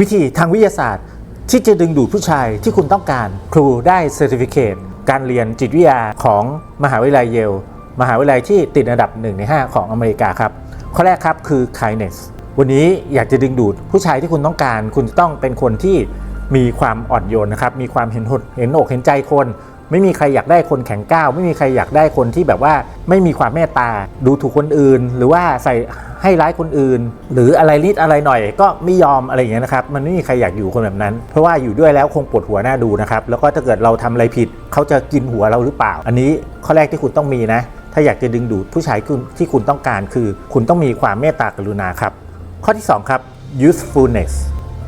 วิธีทางวิทยาศาสตร์ ที่จะดึงดูดผู้ชายที่คุณต้องการ ครูได้เซอร์ติฟิเคตการเรียนจิตวิทยาของมหาวิทยาลัยเยล มหาวิทยาลัยที่ติดอันดับ 1 ใน 5 ของอเมริกาครับ ข้อแรกครับคือ kindness วันนี้อยากจะดึงดูดผู้ชายที่คุณต้องการ คุณจะต้องเป็นคนที่มีความอ่อนโยนนะครับ มีความเห็นหดเห็นอกเห็นใจคน ไม่มีใครอยากได้คนแข็งก้าว ไม่มีใครอยากได้คนที่แบบว่าไม่มีความเมตตา ดูถูกคนอื่น หรือว่าใส่ให้ร้ายคนอื่น หรืออะไรนิดอะไรหน่อยก็ไม่ยอมอะไรอย่างเงี้ยนะครับ มันไม่มีใครอยากอยู่คนแบบนั้น เพราะว่าอยู่ด้วยแล้วคงปวดหัวหน้าดูนะครับ แล้วก็ถ้าเกิดเราทำอะไรผิด เขาจะกินหัวเราหรือเปล่า อันนี้ข้อแรกที่คุณต้องมีนะ ถ้าอยากจะดึงดูดผู้ชายคุณที่คุณต้องการคือ คุณต้องมีความเมตตากรุณาครับ ข้อที่สองครับ usefulness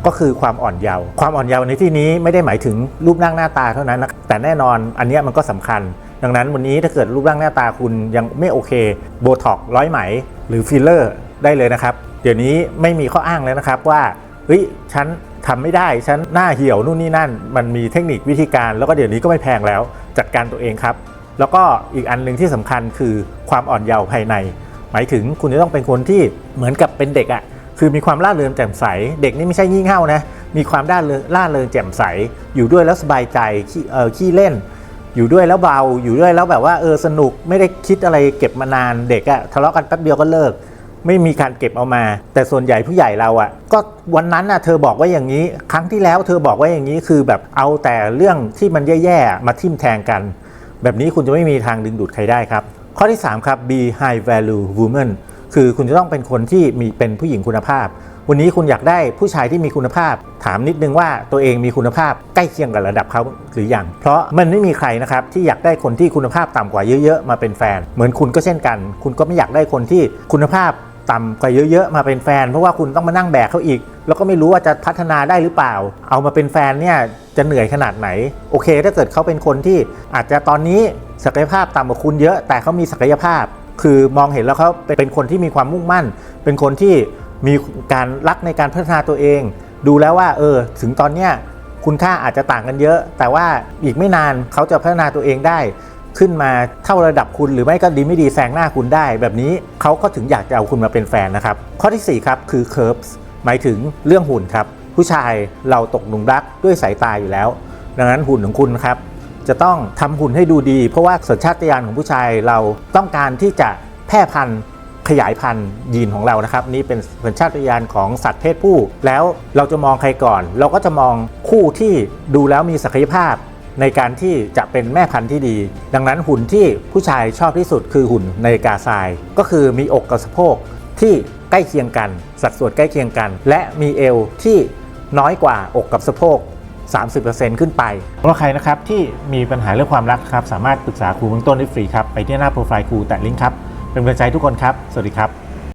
ก็คือความอ่อนเยาว์ความอ่อนเยาว์ในที่นี้ไม่ได้หมายถึงรูปร่างหน้าตาเท่านั้นนะแต่แน่นอนอันนี้มันก็สำคัญ ดังนั้นวันนี้ถ้าเกิดรูปร่างหน้าตาคุณยังไม่โอเคโบท็อกร้อยไหม หรือฟิลเลอร์ได้เลยนะครับเดี๋ยวนี้ไม่มีข้ออ้างแล้วนะครับว่าเฮ้ยฉันทำไม่ได้ฉันหน้าเหี่ยวนู่นนี่นั่น มันมีเทคนิควิธีการ แล้วก็เดี๋ยวนี้ก็ไม่แพงแล้วจัดการตัวเองครับ แล้วก็อีกอันหนึ่งที่สำคัญคือความอ่อนเยาว์ภายใน หมายถึงคุณจะต้องเป็นคนที่เหมือนกับเป็นเด็กอะ่ะ คือมีความร่าเริงแจ่มใส เด็กนี่ไม่ใช่งี่เง่านะ มีความร่าเริงร่าเริงแจ่มใส อยู่ด้วยแล้วสบายใจขี้เออขี้เล่น อยู่ด้วยแล้วเบา อยู่ด้วยแล้วแบบว่าเออสนุก ไม่ได้คิดอะไรเก็บมานาน เด็กอะทะเลาะกันแป๊บเดียวก็เลิก ไม่มีการเก็บเอามา แต่ส่วนใหญ่ผู้ใหญ่เราอะก็วันนั้นน่ะเธอบอกว่าอย่างนี้ ครั้งที่แล้วเธอบอกว่าอย่างนี้ คือแบบเอาแต่เรื่องที่มันแย่ๆมาทิ่มแทงกัน แบบนี้คุณจะไม่มีทางดึงดูดใครได้ครับ ข้อที่3ครับ be high value woman คือคุณจะต้องเป็นคนที่มีเป็นผู้หญิงคุณภาพ วันนี้คุณอยากได้ผู้ชายที่มีคุณภาพ ถามนิดนึงว่าตัวเองมีคุณภาพใกล้เคียงกับระดับเขาหรือยังเพราะมันไม่มีใครนะครับที่อยากได้คนที่คุณภาพต่ำกว่าเยอะ ๆ มาเป็นแฟน เหมือนคุณก็เช่นกัน คุณก็ไม่อยากได้คนที่คุณภาพต่ำกว่าเยอะๆมาเป็นแฟน เพราะว่าคุณต้องมานั่งแบกเขาอีก แล้วก็ไม่รู้ว่าจะพัฒนาได้หรือเปล่า เอามาเป็นแฟนเนี่ยจะเหนื่อยขนาดไหน โอเค ถ้าเกิดเขาเป็นคนที่อาจจะตอนนี้ศักยภาพต่ำกว่าคุณเยอะ แต่เขามีศักยภาพ คือมองเห็นแล้วเขาเป็นคนที่มีความมุ่งมั่น เป็นคนที่มีการรักในการพัฒนาตัวเอง ดูแล้วว่าเออถึงตอนเนี้ยคุณค่าอาจจะต่างกันเยอะ แต่ว่าอีกไม่นานเขาจะพัฒนาตัวเองได้ ขึ้นมาเท่าระดับคุณหรือไม่ก็ดีไม่ดีแซงหน้าคุณได้ แบบนี้เขาก็ถึงอยากจะเอาคุณมาเป็นแฟนนะครับ ข้อที่ 4 ครับคือ curves หมายถึงเรื่องหุ่นครับ ผู้ชายเราตกหลุมรักด้วยสายตาอยู่แล้ว ดังนั้นหุ่นของคุณครับ จะต้องทำหุ่นให้ดูดี เพราะว่าสัญชาตญาณของผู้ชายเราต้องการที่จะแพร่พันธุ์ขยายพันธุ์ยีนของเรานะครับ นี่เป็นสัญชาตญาณของสัตว์เพศผู้ แล้วเราจะมองใครก่อน เราก็จะมองคู่ที่ดูแล้วมีศักยภาพ ในการที่จะเป็นแม่พันธุ์ที่ดี ดังนั้นหุ่นที่ผู้ชายชอบที่สุดคือหุ่นในกาทราย ก็คือมีอกกับสะโพกที่ใกล้เคียงกัน สัดส่วนใกล้เคียงกัน และมีเอวที่น้อยกว่าอกกับสะโพก 30%ขึ้นไปสำหรับใครนะครับที่มีปัญหาเรื่องความรักครับสามารถปรึกษาครูเบื้องต้นได้ฟรีครับไปที่หน้าโปรไฟล์ครูแตะลิงก์ครับเป็นกำลังใจทุกคนครับสวัสดีครับ